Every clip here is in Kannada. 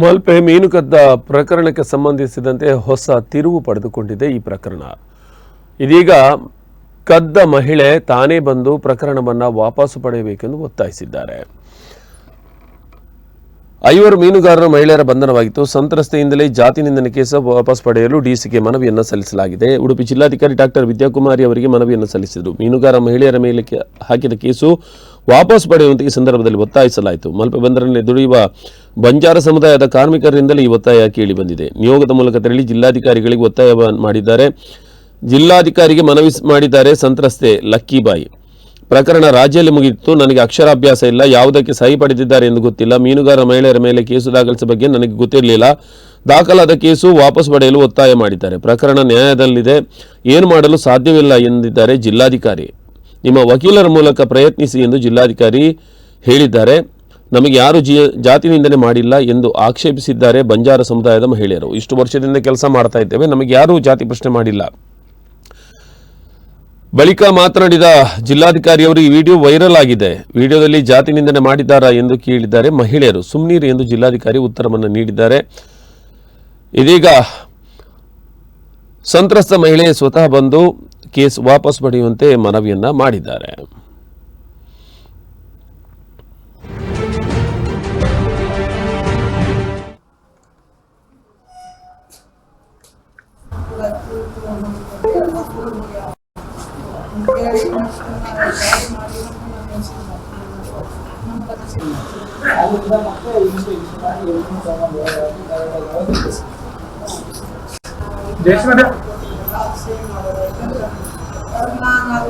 ಮಲ್ಪೆ ಮೀನು ಕದ್ದ ಪ್ರಕರಣಕ್ಕೆ ಸಂಬಂಧಿಸಿದಂತೆ ಹೊಸ ತಿರುವು ಪಡೆದುಕೊಂಡಿದೆ ಈ ಪ್ರಕರಣ. ಇದೀಗ ಕದ್ದ ಮಹಿಳೆ ತಾನೇ ಬಂದು ಪ್ರಕರಣವನ್ನು ವಾಪಸು ಪಡೆಯಬೇಕೆಂದು ಒತ್ತಾಯಿಸಿದ್ದಾರೆ. ಐವರು ಮೀನುಗಾರರ ಮಹಿಳೆಯರ ಬಂಧನವಾಗಿತ್ತು. ಸಂತ್ರಸ್ತೆಯಿಂದಲೇ ಜಾತಿ ನಿಂದನೆ ಕೇಸ ವಾಪಸ್ ಪಡೆಯಲು ಡಿಸಿಗೆ ಮನವಿಯನ್ನು ಸಲ್ಲಿಸಲಾಗಿದೆ. ಉಡುಪಿ ಜಿಲ್ಲಾಧಿಕಾರಿ ಡಾಕ್ಟರ್ ವಿದ್ಯಾಕುಮಾರಿ ಅವರಿಗೆ ಮನವಿಯನ್ನು ಸಲ್ಲಿಸಿದರು. ಮೀನುಗಾರ ಮಹಿಳೆಯರ ಮೇಲೆ ಹಾಕಿದ ಕೇಸು ವಾಪಸ್ ಪಡೆಯುವಂತೆ ಈ ಸಂದರ್ಭದಲ್ಲಿ ಒತ್ತಾಯಿಸಲಾಯಿತು. ಮಲ್ಪೆ ಬಂದರಿನಲ್ಲಿ ದುಡಿಯುವ ಬಂಜಾರ ಸಮುದಾಯದ ಕಾರ್ಮಿಕರಿಂದಲೇ ಈ ಒತ್ತಾಯ ಕೇಳಿ ಬಂದಿದೆ. ನಿಯೋಗದ ಮೂಲಕ ತೆರಳಿ ಜಿಲ್ಲಾಧಿಕಾರಿಗಳಿಗೆ ಒತ್ತಾಯ ಮಾಡಿದ್ದಾರೆ. ಜಿಲ್ಲಾಧಿಕಾರಿಗೆ ಮನವಿ ಮಾಡಿದ್ದಾರೆ ಸಂತ್ರಸ್ತೆ ಲಕ್ಕಿಬಾಯಿ ಪ್ರಕರಣ ರಾಜ್ಯದಲ್ಲಿ ಮುಗಿಯಿತು ನನಗೆ ಅಕ್ಷರಾಭ್ಯಾಸ ಇಲ್ಲ. ಯಾವುದಕ್ಕೆ ಸಹಿ ಪಡೆದಿದ್ದಾರೆ ಎಂದು ಗೊತ್ತಿಲ್ಲ. ಮೀನುಗಾರ ಮಹಿಳೆಯರ ಮೇಲೆ ಕೇಸು ದಾಖಲಿಸಿದ ಬಗ್ಗೆ ನನಗೆ ಗೊತ್ತಿರಲಿಲ್ಲ. ದಾಖಲಾದ ಕೇಸು ವಾಪಸ್ ಪಡೆಯಲು ಒತ್ತಾಯ ಮಾಡಿದ್ದಾರೆ. ಪ್ರಕರಣ ನ್ಯಾಯದಲ್ಲಿದೆ ಏನು ಮಾಡಲು ಸಾಧ್ಯವಿಲ್ಲ ಎಂದಿದ್ದಾರೆ ಜಿಲ್ಲಾಧಿಕಾರಿ. ನಿಮ್ಮ ವಕೀಲರ ಮೂಲಕ ಪ್ರಯತ್ನಿಸಿ ಎಂದು ಜಿಲ್ಲಾಧಿಕಾರಿ ಹೇಳಿದ್ದಾರೆ. ನಮಗೆ ಯಾರು ಜಿ ಜಾತಿ ನಿಂದನೆ ಮಾಡಿಲ್ಲ ಎಂದು ಆಕ್ಷೇಪಿಸಿದ್ದಾರೆ ಬಂಜಾರ ಸಮುದಾಯದ ಮಹಿಳೆಯರು. ಇಷ್ಟು ವರ್ಷದಿಂದ ಕೆಲಸ ಮಾಡ್ತಾ ಇದ್ದೇವೆ. ನಮಗೆ ಯಾರೂ ಜಾತಿ ಪ್ರಶ್ನೆ ಮಾಡಿಲ್ಲ. ಬಳಿಕ ಮಾತನಾಡಿದ ಜಿಲ್ಲಾಧಿಕಾರಿಯವರು ಈ ವಿಡಿಯೋ ವೈರಲ್ ಆಗಿದೆ. ವಿಡಿಯೋದಲ್ಲಿ ಜಾತಿ ನಿಂದನೆ ಮಾಡಿದ್ದಾರಾ ಎಂದು ಕೇಳಿದ್ದಾರೆ ಮಹಿಳೆಯರು. ಸುಮ್ನೀರು ಎಂದು ಜಿಲ್ಲಾಧಿಕಾರಿ ಉತ್ತರವನ್ನು ನೀಡಿದ್ದಾರೆ. ಇದೀಗ ಸಂತ್ರಸ್ತ ಮಹಿಳೆ ಸ್ವತಃ ಬಂದು ಕೇಸ್ ವಾಪಸ್ ಪಡೆಯುವಂತೆ ಮನವಿಯನ್ನ ಮಾಡಿದ್ದಾರೆ.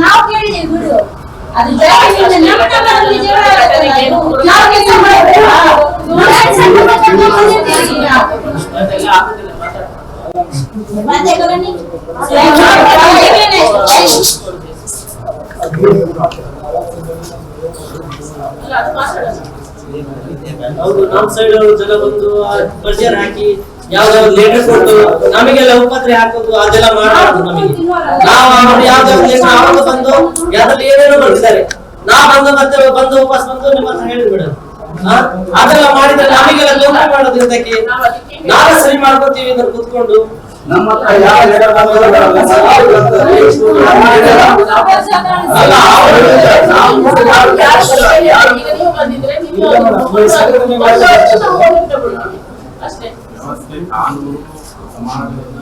ನಾವು ಕೇಳಿದ್ದೇವೆ ಬಿಡು ಅದು ಜಾತಿಯಿಂದ ನಮ್ಮ ನಮ್ಮಲ್ಲಿ ಜಗಳ ಆಗ್ತದೆ. ಹೌದು ನಮ್ ಸೈಡ್ ಜನ ಬಂದು ಪ್ರೆಷರ್ ಹಾಕಿ ಯಾವ ಲೇಟರ್ ಕೊಟ್ಟು ನಮಗೆಲ್ಲ ಉಪತ್ರೆ ಹಾಕೋದು ಅದೆಲ್ಲ ಮಾಡಬಾರ್ದು ನಮಗೆ. ನಾವು ಅವ್ರು ಯಾವ್ದಾವ್ದು ಲೇಟರ್ ಅವರು ಬಂದು ಯಾವ್ದ್ರಲ್ಲಿ ಏನೇನೋ ಬರ್ತಿದ್ದಾರೆ ನಾ ಬಂದು ಮತ್ತೆ ಬಂದು ವಾಪಸ್ ಬಂದು ನಿಮ್ಮ ಹತ್ರ ಹೇಳಿದ್ ಬಿಡು. ಹಾ? ಅದೆಲ್ಲ ಮಾಡಿದ್ರೆ ನಮಗೆಲ್ಲ ತೊಂದರೆ ಮಾಡೋದು ಇದಕ್ಕೆ ನಾವೇ ಸರಿ ಮಾಡ್ಕೊತೀವಿ ಅಂತ ಕೂತ್ಕೊಂಡು. ನಮ್ಮ ಹತ್ರ ಯಾವ. ಅಲ್ಲ, ಅಷ್ಟೇ ನಮಸ್ತೆ ಕಾನೂನು ಸಮಾಜವನ್ನ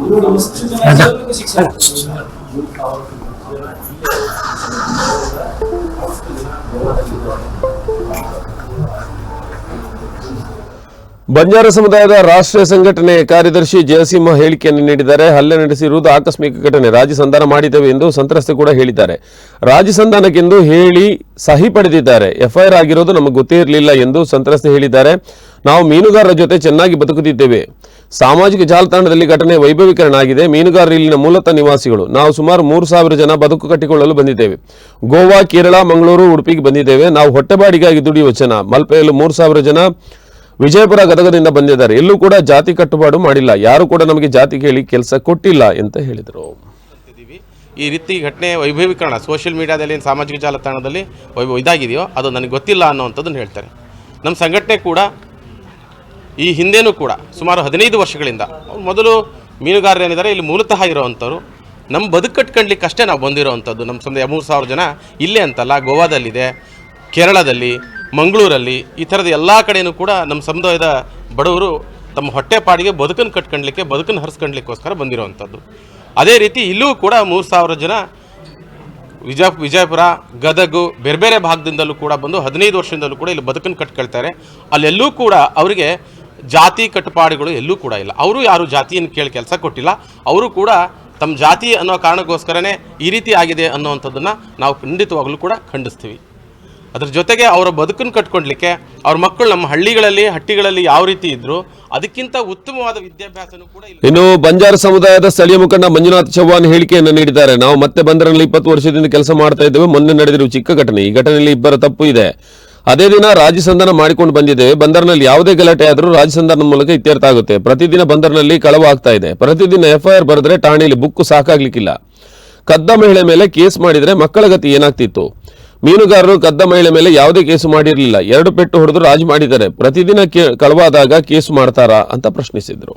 ಇವರು ಎಷ್ಟು ಜನ ಎಲ್ಲರಿಗೂ ಶಿಕ್ಷಣ ಬಂಜಾರ ಸಮುದಾಯದ ರಾಷ್ಟ್ರೀಯ ಸಂಘಟನೆ ಕಾರ್ಯದರ್ಶಿ ಜಯಸಿಂಹ ಹೇಳಿಕೆಯನ್ನು ನೀಡಿದ್ದಾರೆ. ಹಲ್ಲೆ ನಡೆಸಿರುವುದು ಆಕಸ್ಮಿಕ ಘಟನೆ. ರಾಜಿ ಸಂಧಾನ ಮಾಡಿದ್ದೇವೆ ಎಂದು ಸಂತ್ರಸ್ತೆ ಕೂಡ ಹೇಳಿದ್ದಾರೆ. ರಾಜಿ ಸಂಧಾನಕ್ಕೆಂದು ಹೇಳಿ ಸಹಿ ಪಡೆದಿದ್ದಾರೆ. ಎಫ್ಐಆರ್ ಆಗಿರೋದು ನಮಗೆ ಗೊತ್ತೇ ಇರಲಿಲ್ಲ ಎಂದು ಸಂತ್ರಸ್ತೆ ಹೇಳಿದ್ದಾರೆ. ನಾವು ಮೀನುಗಾರರ ಜೊತೆ ಚೆನ್ನಾಗಿ ಬದುಕುತ್ತಿದ್ದೇವೆ. ಸಾಮಾಜಿಕ ಜಾಲತಾಣದಲ್ಲಿ ಘಟನೆ ವೈಭವೀಕರಣ ಆಗಿದೆ ಮೀನುಗಾರರು ಇಲ್ಲಿನ ಮೂಲತಃ ನಿವಾಸಿಗಳು. ನಾವು ಸುಮಾರು ಮೂರು ಸಾವಿರ ಜನ ಬದುಕು ಕಟ್ಟಿಕೊಳ್ಳಲು ಬಂದಿದ್ದೇವೆ. ಗೋವಾ, ಕೇರಳ, ಮಂಗಳೂರು, ಉಡುಪಿಗೆ ಬಂದಿದ್ದೇವೆ. ನಾವು ಹೊಟ್ಟೆಬಾಡಿಗಾಗಿ ದುಡಿಯುವ ಜನ. ಮಲ್ಪೆಯಲ್ಲೂ ಮೂರು ಸಾವಿರ ಜನ ವಿಜಯಪುರ ಗದಗದಿಂದ ಬಂದಿದ್ದಾರೆ. ಎಲ್ಲೂ ಕೂಡ ಜಾತಿ ಕಟ್ಟುಪಾಡು ಮಾಡಿಲ್ಲ. ಯಾರು ಕೂಡ ನಮಗೆ ಜಾತಿ ಕೇಳಿ ಕೆಲಸ ಕೊಟ್ಟಿಲ್ಲ ಅಂತ ಹೇಳಿದರು. ಈ ರೀತಿ ಘಟನೆ ವೈಭವೀಕರಣ ಸೋಷಿಯಲ್ ಮೀಡಿಯಾದಲ್ಲಿ ಸಾಮಾಜಿಕ ಜಾಲತಾಣದಲ್ಲಿ ವೈಭವ ಇದಾಗಿದೆಯೋ ಅದು ನನಗೆ ಗೊತ್ತಿಲ್ಲ ಅನ್ನೋವಂಥದ್ದನ್ನು ಹೇಳ್ತಾರೆ. ನಮ್ಮ ಸಂಘಟನೆ ಕೂಡ ಈ ಹಿಂದೆನೂ ಕೂಡ ಸುಮಾರು ಹದಿನೈದು ವರ್ಷಗಳಿಂದ ಮೊದಲು ಮೀನುಗಾರರು ಏನಿದ್ದಾರೆ, ಇಲ್ಲಿ ಮೂಲತಃ ಇರೋವಂಥವ್ರು. ನಮ್ಮ ಬದುಕು ಕಟ್ಕೊಂಡ್ಲಿಕ್ಕಷ್ಟೇ ನಾವು ಬಂದಿರೋವಂಥದ್ದು. ನಮ್ಮ ಸಂದೇ ಮೂರು ಸಾವಿರ ಜನ ಇಲ್ಲೇ ಅಂತಲ್ಲ, ಗೋವಾದಲ್ಲಿದೆ, ಕೇರಳದಲ್ಲಿ. ಮಂಗಳೂರಲ್ಲಿ ಈ ಥರದ ಎಲ್ಲ ಕಡೆಯೂ ಕೂಡ ನಮ್ಮ ಸಮುದಾಯದ ಬಡವರು ತಮ್ಮ ಹೊಟ್ಟೆಪಾಡಿಗೆ ಬದುಕನ್ನು ಕಟ್ಕೊಳ್ಲಿಕ್ಕೆ ಬದುಕನ್ನು ಹರಿಸ್ಕೊಳ್ಲಿಕ್ಕೋಸ್ಕರ ಬಂದಿರೋವಂಥದ್ದು. ಅದೇ ರೀತಿ ಇಲ್ಲೂ ಕೂಡ ಮೂರು ಸಾವಿರ ಜನ ವಿಜಯ ವಿಜಯಪುರ, ಗದಗು, ಬೇರೆ ಬೇರೆ ಭಾಗದಿಂದಲೂ ಕೂಡ ಬಂದು ಹದಿನೈದು ವರ್ಷದಿಂದಲೂ ಕೂಡ ಇಲ್ಲಿ ಬದುಕನ್ನು ಕಟ್ಕೊಳ್ತಾರೆ. ಅಲ್ಲೆಲ್ಲೂ ಕೂಡ ಅವರಿಗೆ ಜಾತಿ ಕಟ್ಟುಪಾಡುಗಳು ಎಲ್ಲೂ ಕೂಡ ಇಲ್ಲ. ಅವರು ಯಾರು ಜಾತಿಯನ್ನು ಕೇಳಿ ಕೆಲಸ ಕೊಟ್ಟಿಲ್ಲ. ಅವರು ಕೂಡ ತಮ್ಮ ಜಾತಿ ಅನ್ನೋ ಕಾರಣಕ್ಕೋಸ್ಕರನೇ ಈ ರೀತಿ ಆಗಿದೆ ಅನ್ನೋವಂಥದ್ದನ್ನು ನಾವು ಖಂಡಿತವಾಗಲೂ ಕೂಡ ಖಂಡಿಸ್ತೀವಿ. ಅದ್ರ ಜೊತೆಗೆ ಅವರ ಬದುಕನ್ನು ಕಟ್ಕೊಳ್ಲಿಕ್ಕೆ ಅವ್ರ ಮಕ್ಕಳು ನಮ್ಮ ಹಳ್ಳಿಗಳಲ್ಲಿ, ಹಟ್ಟಿಗಳಲ್ಲಿ ಯಾವ ರೀತಿ ಇದ್ರು ಅದಕ್ಕಿಂತ ಉತ್ತಮವಾದ ವಿದ್ಯಾಭ್ಯಾಸನೂ ಇನ್ನು ಬಂಜಾರ ಸಮುದಾಯದ ಸ್ಥಳೀಯ ಮುಖಂಡ ಮಂಜುನಾಥ್ ಚೌಹಾನ್ ಹೇಳಿಕೆಯನ್ನು ನೀಡಿದ್ದಾರೆ. ನಾವು ಮತ್ತೆ ಬಂದರಲ್ಲಿ ಇಪ್ಪತ್ತು ವರ್ಷದಿಂದ ಕೆಲಸ ಮಾಡ್ತಾ ಇದ್ದೇವೆ. ಮೊನ್ನೆ ನಡೆದಿರುವ ಚಿಕ್ಕ ಘಟನೆ. ಈ ಘಟನೆಯಲ್ಲಿ ಇಬ್ಬರ ತಪ್ಪು ಇದೆ. ಅದೇ ದಿನ ರಾಜಿ ಸಂಧಾನ ಮಾಡಿಕೊಂಡು ಬಂದಿದ್ದೇವೆ. ಬಂದರ್ನಲ್ಲಿ ಯಾವುದೇ ಗಲಾಟೆ ಆದರೂ ರಾಜಿ ಮೂಲಕ ಇತ್ಯರ್ಥ ಆಗುತ್ತೆ. ಪ್ರತಿದಿನ ಬಂದರ್ನಲ್ಲಿ ಕಳವು ಆಗ್ತಾ ಇದೆ. ಪ್ರತಿದಿನ ಎಫ್ಐಆರ್ ಬರೆದ್ರೆ ಠಾಣೆಯಲ್ಲಿ ಬುಕ್ಕು ಸಾಕಾಗ್ಲಿಕ್ಕಿಲ್ಲ. ಕದ್ದ ಮಹಿಳೆ ಮೇಲೆ ಕೇಸ್ ಮಾಡಿದ್ರೆ ಮಕ್ಕಳ ಗತಿ ಏನಾಗ್ತಿತ್ತು? ಮೀನುಗಾರರು ಕದ್ದ ಮಹಿಳೆ ಮೇಲೆ ಯಾವುದೇ ಕೇಸು ಮಾಡಿರಲಿಲ್ಲ. ಎರಡು ಪೆಟ್ಟು ಹೊಡೆದು ರಾಜ್ ಮಾಡಿದ್ದಾರೆ. ಪ್ರತಿದಿನ ಕಳವಾದಾಗ ಕೇಸು ಮಾಡ್ತಾರಾ ಅಂತ ಪ್ರಶ್ನಿಸಿದ್ರು.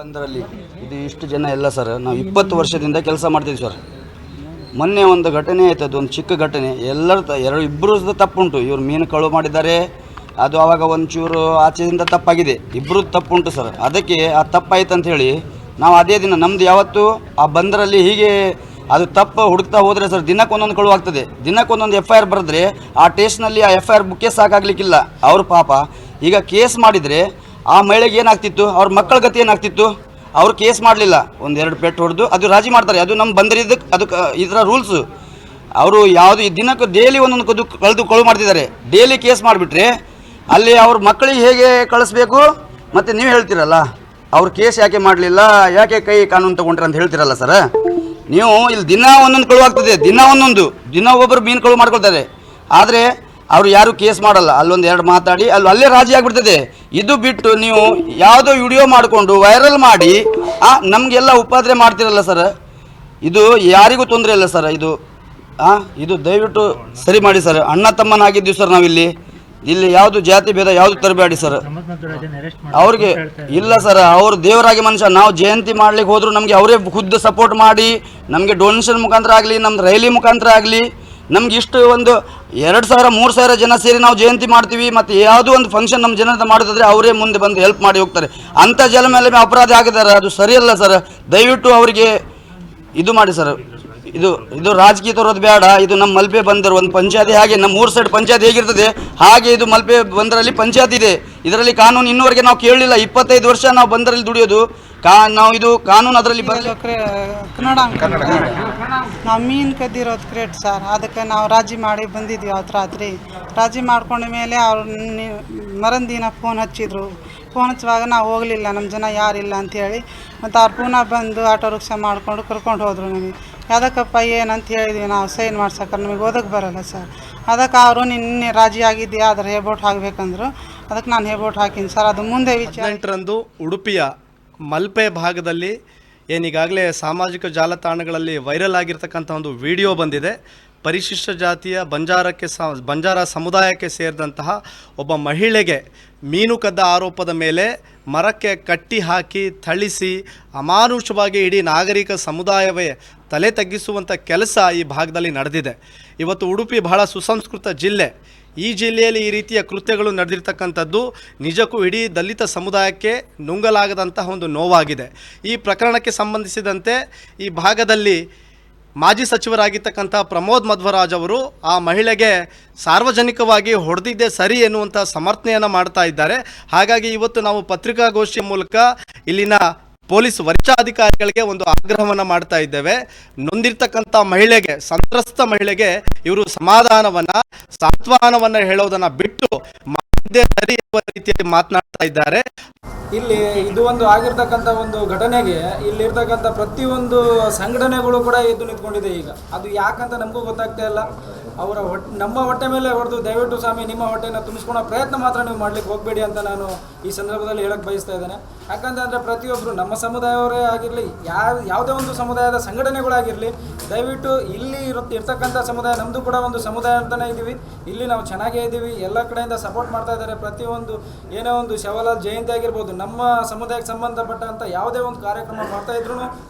ಬಂದರಲ್ಲಿ ಇದು ಇಷ್ಟು ಜನ ಎಲ್ಲ ಸರ್. ನಾವು ಇಪ್ಪತ್ತು ವರ್ಷದಿಂದ ಕೆಲಸ ಮಾಡ್ತೀವಿ ಸರ್. ಮೊನ್ನೆ ಒಂದು ಘಟನೆ ಆಯ್ತು. ಅದು ಒಂದು ಚಿಕ್ಕ ಘಟನೆ. ಎಲ್ಲರ ಎರಡು ಇಬ್ಬರು ತಪ್ಪುಂಟು. ಇವರು ಮೀನು ಕಳುವು ಮಾಡಿದ್ದಾರೆ. ಅದು ಆವಾಗ ಒಂಚೂರು ಆಚೆಯಿಂದ ತಪ್ಪಾಗಿದೆ. ಇಬ್ಬರು ತಪ್ಪುಂಟು ಸರ್. ಅದಕ್ಕೆ ಆ ತಪ್ಪಾಯ್ತು ಅಂತ ಹೇಳಿ ನಾವು ಅದೇ ದಿನ ನಮ್ದು ಯಾವತ್ತು ಆ ಬಂದರಲ್ಲಿ ಹೀಗೆ ಅದು ತಪ್ಪು ಹುಡುಕ್ತಾ ಹೋದರೆ ಸರ್ ದಿನಕ್ಕೊಂದೊಂದು ಕಳು ಆಗ್ತದೆ. ದಿನಕ್ಕೊಂದೊಂದು ಎಫ್ ಐ ಆರ್ ಬರೆದ್ರೆ ಆ ಟೇಸ್ಟ್ನಲ್ಲಿ ಆ ಎಫ್ ಐ ಆರ್ ಬುಕ್ಕೇ ಸಾಕಾಗ್ಲಿಕ್ಕಿಲ್ಲ. ಅವ್ರ ಪಾಪ. ಈಗ ಕೇಸ್ ಮಾಡಿದರೆ ಆ ಮಹಿಳೆಗೆ ಏನಾಗ್ತಿತ್ತು? ಅವ್ರ ಮಕ್ಕಳ ಗತಿ ಏನಾಗ್ತಿತ್ತು? ಅವ್ರು ಕೇಸ್ ಮಾಡಲಿಲ್ಲ. ಒಂದೆರಡು ಪೆಟ್ಟು ಹೊಡೆದು ಅದು ರಾಜಿ ಮಾಡ್ತಾರೆ. ಅದು ನಮ್ಮ ಬಂದರಿದ್ದಕ್ಕೆ ಅದು ಇದರ ರೂಲ್ಸು ಅವರು ಯಾವುದು ದಿನಕ್ಕೆ ಡೈಲಿ ಒಂದೊಂದು ಕದು ಕಳೆದು ಕಳು ಮಾಡ್ತಿದ್ದಾರೆ. ಡೈಲಿ ಕೇಸ್ ಮಾಡಿಬಿಟ್ರೆ ಅಲ್ಲಿ ಅವ್ರ ಮಕ್ಕಳಿಗೆ ಹೇಗೆ ಕಳಿಸ್ಬೇಕು? ಮತ್ತು ನೀವು ಹೇಳ್ತೀರಲ್ಲ. ಅವ್ರು ಕೇಸ್ ಯಾಕೆ ಮಾಡಲಿಲ್ಲ? ಯಾಕೆ ಕೈ ಕಾನೂನು ತೊಗೊಂಡ್ರೆ ಅಂತ ಹೇಳ್ತೀರಲ್ಲ ಸರ್? ನೀವು ಇಲ್ಲಿ ದಿನ ಒಂದೊಂದು ಕಳು ಆಗ್ತದೆ, ದಿನ ಒಂದೊಂದು, ದಿನ ಒಬ್ಬರು ಮೀನು ಕಳು ಮಾಡ್ಕೊಳ್ತಾರೆ. ಆದರೆ ಅವರು ಯಾರು ಕೇಸ್ ಮಾಡಲ್ಲ, ಅಲ್ಲೊಂದು ಎರಡು ಮಾತಾಡಿ ಅಲ್ಲಿ ಅಲ್ಲೇ ರಾಜಿ ಆಗಿಬಿಡ್ತದೆ. ಇದು ಬಿಟ್ಟು ನೀವು ಯಾವುದೋ ವಿಡಿಯೋ ಮಾಡಿಕೊಂಡು ವೈರಲ್ ಮಾಡಿ ನಮಗೆಲ್ಲ ಉಪಾದ್ರೆ ಮಾಡ್ತಿರಲ್ಲ ಸರ್? ಇದು ಯಾರಿಗೂ ತೊಂದರೆ ಇಲ್ಲ ಸರ್, ಇದು ಹಾಂ ಇದು ದಯವಿಟ್ಟು ಸರಿ ಮಾಡಿ ಸರ್. ಅಣ್ಣ ತಮ್ಮನಾಗಿದ್ದೀವಿ ಸರ್ ನಾವಿಲ್ಲಿ. ಇಲ್ಲಿ ಯಾವುದು ಜಾತಿ ಭೇದ, ಯಾವುದು ತರಬೇಡಿ ಸರ್. ಅವ್ರಿಗೆ ಇಲ್ಲ ಸರ್, ಅವ್ರು ದೇವರಾಗಿ ಮನುಷ್ಯ, ನಾವು ಜಯಂತಿ ಮಾಡ್ಲಿಕ್ಕೆ ಹೋದ್ರು ನಮಗೆ ಅವರೇ ಖುದ್ದು ಸಪೋರ್ಟ್ ಮಾಡಿ, ನಮಗೆ ಡೊನೇಷನ್ ಮುಖಾಂತರ ಆಗಲಿ, ನಮ್ದು ರೈಲಿ ಮುಖಾಂತರ ಆಗಲಿ, ನಮ್ಗೆ ಇಷ್ಟು ಒಂದು ಎರಡು ಸಾವಿರ, ಮೂರು ಸಾವಿರ ಜನ ಸೇರಿ ನಾವು ಜಯಂತಿ ಮಾಡ್ತೀವಿ, ಮತ್ತು ಯಾವುದೋ ಒಂದು ಫಂಕ್ಷನ್ ನಮ್ಮ ಜನದ ಮಾಡೋದಾದ್ರೆ ಅವರೇ ಮುಂದೆ ಬಂದು ಹೆಲ್ಪ್ ಮಾಡಿ ಹೋಗ್ತಾರೆ. ಅಂಥ ಜನ ಮೇಲೆ ಅಪರಾಧ ಆಗಿದ್ದಾರೆ ಅದು ಸರಿಯಲ್ಲ ಸರ್. ದಯವಿಟ್ಟು ಅವರಿಗೆ ಇದು ಮಾಡಿ ಸರ್. ಇದು ಇದು ರಾಜಕೀಯ ತರೋದು ಬೇಡ ಇದು ನಮ್ಮ ಮಲ್ಪೆ ಬಂದರು ಒಂದು ಪಂಚಾಯತಿ ಹಾಗೆ ನಮ್ಮ ಮೂರು ಸೈಡ್ ಪಂಚಾಯತ್ ಹೇಗಿರ್ತದೆ ಹಾಗೆ ಇದು ಮಲ್ಪೆ ಬಂದರಲ್ಲಿ ಪಂಚಾಯತ್ ಇದೆ. ಇದರಲ್ಲಿ ಕಾನೂನು ಇನ್ನೂವರೆಗೆ ನಾವು ಕೇಳಲಿಲ್ಲ ಇಪ್ಪತ್ತೈದು ವರ್ಷ ನಾವು ಬಂದರಲ್ಲಿ ದುಡಿಯೋದು. ಕಾ ನಾವು ಇದು ಕಾನೂನು ಅದರಲ್ಲಿ ಬರಲಿ ಕನ್ನಡ ನಾವು ಮೀನು ಕದ್ದಿರೋದು ಕ್ರೇಟ್ ಸರ್ ಅದಕ್ಕೆ ನಾವು ರಾಜಿ ಮಾಡಿ ಬಂದಿದ್ವಿ ಅವತ್ತು ರಾತ್ರಿ. ರಾಜಿ ಮಾಡ್ಕೊಂಡ ಮೇಲೆ ಅವ್ರು ಮರಂದಿನ ಫೋನ್ ಹಚ್ಚಿದ್ರು. ಫೋನ್ ಹಚ್ಚುವಾಗ ನಾವು ಹೋಗಲಿಲ್ಲ ನಮ್ಮ ಜನ ಯಾರಿಲ್ಲ ಅಂಥೇಳಿ ಮತ್ತು ಅವ್ರು ಪುನಃ ಬಂದು ಆಟೋ ರಿಕ್ಷಾ ಮಾಡಿಕೊಂಡು ಕರ್ಕೊಂಡು ಹೋದರು ನಮಗೆ. ಯಾವುದಕ್ಕಪ್ಪ ಏನಂತ ಹೇಳಿದ್ವಿ ನಾವು, ಸೈನ್ ಮಾಡ್ಸಕ್ಕೆ ನಮಗೆ ಓದಕ್ಕೆ ಬರಲ್ಲ ಸರ್. ಅದಕ್ಕೆ ಅವರು ನಿನ್ನೆ ರಾಜಿ ಆಗಿದೆಯಾ ಆದರೆ ಹೇಬೋಟ್ ಹಾಕಬೇಕಂದ್ರು. ಅದಕ್ಕೆ ನಾನು ಹೇಬೋಟ್ ಹಾಕೀನಿ ಸರ್. ಅದು ಮುಂದೆ ವಿಚಾರ ಉಡುಪಿಯ ಮಲ್ಪೆ ಭಾಗದಲ್ಲಿ ಏನೀಗಾಗಲೇ ಸಾಮಾಜಿಕ ಜಾಲತಾಣಗಳಲ್ಲಿ ವೈರಲ್ ಆಗಿರ್ತಕ್ಕಂಥ ಒಂದು ವಿಡಿಯೋ ಬಂದಿದೆ. ಪರಿಶಿಷ್ಟ ಜಾತಿಯ ಬಂಜಾರಕ್ಕೆ ಸ, ಬಂಜಾರ ಸಮುದಾಯಕ್ಕೆ ಸೇರಿದಂತಹ ಒಬ್ಬ ಮಹಿಳೆಗೆ ಮೀನು ಕದ್ದ ಆರೋಪದ ಮೇಲೆ ಮರಕ್ಕೆ ಕಟ್ಟಿ ಹಾಕಿ ಥಳಿಸಿ ಅಮಾನುಷವಾಗಿ ಇಡೀ ನಾಗರಿಕ ಸಮುದಾಯವೇ ತಲೆ ತಗ್ಗಿಸುವಂಥ ಕೆಲಸ ಈ ಭಾಗದಲ್ಲಿ ನಡೆದಿದೆ. ಇವತ್ತು ಉಡುಪಿ ಬಹಳ ಸುಸಂಸ್ಕೃತ ಜಿಲ್ಲೆ. ಈ ಜಿಲ್ಲೆಯಲ್ಲಿ ಈ ರೀತಿಯ ಕೃತ್ಯಗಳು ನಡೆದಿರ್ತಕ್ಕಂಥದ್ದು ನಿಜಕ್ಕೂ ಇಡೀ ದಲಿತ ಸಮುದಾಯಕ್ಕೆ ನುಂಗಲಾಗದಂತಹ ಒಂದು ನೋವಾಗಿದೆ. ಈ ಪ್ರಕರಣಕ್ಕೆ ಸಂಬಂಧಿಸಿದಂತೆ ಈ ಭಾಗದಲ್ಲಿ ಮಾಜಿ ಸಚಿವರಾಗಿರ್ತಕ್ಕಂಥ ಪ್ರಮೋದ್ ಮಧ್ವರಾಜ್ ಅವರು ಆ ಮಹಿಳೆಗೆ ಸಾರ್ವಜನಿಕವಾಗಿ ಹೊಡೆದಿದ್ದೇ ಸರಿ ಎನ್ನುವಂಥ ಸಮರ್ಥನೆಯನ್ನು ಮಾಡ್ತಾ ಇದ್ದಾರೆ. ಹಾಗಾಗಿ ಇವತ್ತು ನಾವು ಪತ್ರಿಕಾಗೋಷ್ಠಿಯ ಮೂಲಕ ಇಲ್ಲಿನ ಪೊಲೀಸ್ ವರಿಷ್ಠಾಧಿಕಾರಿಗಳಿಗೆ ಒಂದು ಆಗ್ರಹವನ್ನು ಮಾಡ್ತಾ ಇದ್ದೇವೆ. ನೊಂದಿರ್ತಕ್ಕಂಥ ಮಹಿಳೆಗೆ, ಸಂತ್ರಸ್ತ ಮಹಿಳೆಗೆ ಇವರು ಸಮಾಧಾನವನ್ನ, ಸಾತ್ವಾನವನ್ನು ಹೇಳೋದನ್ನ ಬಿಟ್ಟು ಮಾಡಿದ್ದೇ ಸರಿ ಎಂಬ ರೀತಿಯಲ್ಲಿ ಮಾತನಾಡ್ತಾ ಇದ್ದಾರೆ. ಇಲ್ಲಿ ಇದು ಒಂದು ಆಗಿರ್ತಕ್ಕಂಥ ಒಂದು ಘಟನೆಗೆ ಇಲ್ಲಿ ಇಲ್ಲಿರ್ತಕ್ಕಂಥ ಪ್ರತಿಯೊಂದು ಸಂಘಟನೆಗಳು ಕೂಡ ಎದ್ದು ನಿಂತ್ಕೊಂಡಿದೆ ಈಗ. ಅದು ಯಾಕಂತ ನಮಗೂ ಗೊತ್ತಾಗ್ತಾ ಇಲ್ಲ. ಅವರ ಹೊಟ್ಟೆ, ನಮ್ಮ ಹೊಟ್ಟೆ ಮೇಲೆ ಹೊಡೆದು ದಯವಿಟ್ಟು ಸ್ವಾಮಿ, ನಿಮ್ಮ ಹೊಟ್ಟೆನ ತುಂಬಿಸ್ಕೊಳ್ಳೋ ಪ್ರಯತ್ನ ಮಾತ್ರ ನೀವು ಮಾಡ್ಲಿಕ್ಕೆ ಹೋಗಬೇಡಿ ಅಂತ ನಾನು ಈ ಸಂದರ್ಭದಲ್ಲಿ ಹೇಳಕ್ಕೆ ಬಯಸ್ತಾ ಇದ್ದೇನೆ. ಯಾಕಂತಂದರೆ ಪ್ರತಿಯೊಬ್ಬರು ನಮ್ಮ ಸಮುದಾಯವರೇ ಆಗಿರಲಿ ಯಾವ ಯಾವುದೇ ಒಂದು ಸಮುದಾಯದ ಸಂಘಟನೆಗಳಾಗಿರಲಿ, ದಯವಿಟ್ಟು ಇಲ್ಲಿ ಇರ್ತಕ್ಕಂಥ ಸಮುದಾಯ ನಮ್ಮದು ಕೂಡ ಒಂದು ಸಮುದಾಯ ಅಂತಲೇ ಇದ್ದೀವಿ. ಇಲ್ಲಿ ನಾವು ಚೆನ್ನಾಗೇ ಇದ್ದೀವಿ. ಎಲ್ಲ ಕಡೆಯಿಂದ ಸಪೋರ್ಟ್ ಮಾಡ್ತಾ ಇದ್ದಾರೆ. ಪ್ರತಿಯೊಂದು ಏನೋ ಒಂದು ಶವಲಾಲ್ ಜಯಂತಿ ಆಗಿರ್ಬೋದು, ನಮ್ಮ ಸಮುದಾಯಕ್ಕೆ ಸಂಬಂಧಪಟ್ಟಂಥ ಯಾವುದೇ ಒಂದು ಕಾರ್ಯಕ್ರಮ ಮಾಡ್ತಾ ಇದ್ರು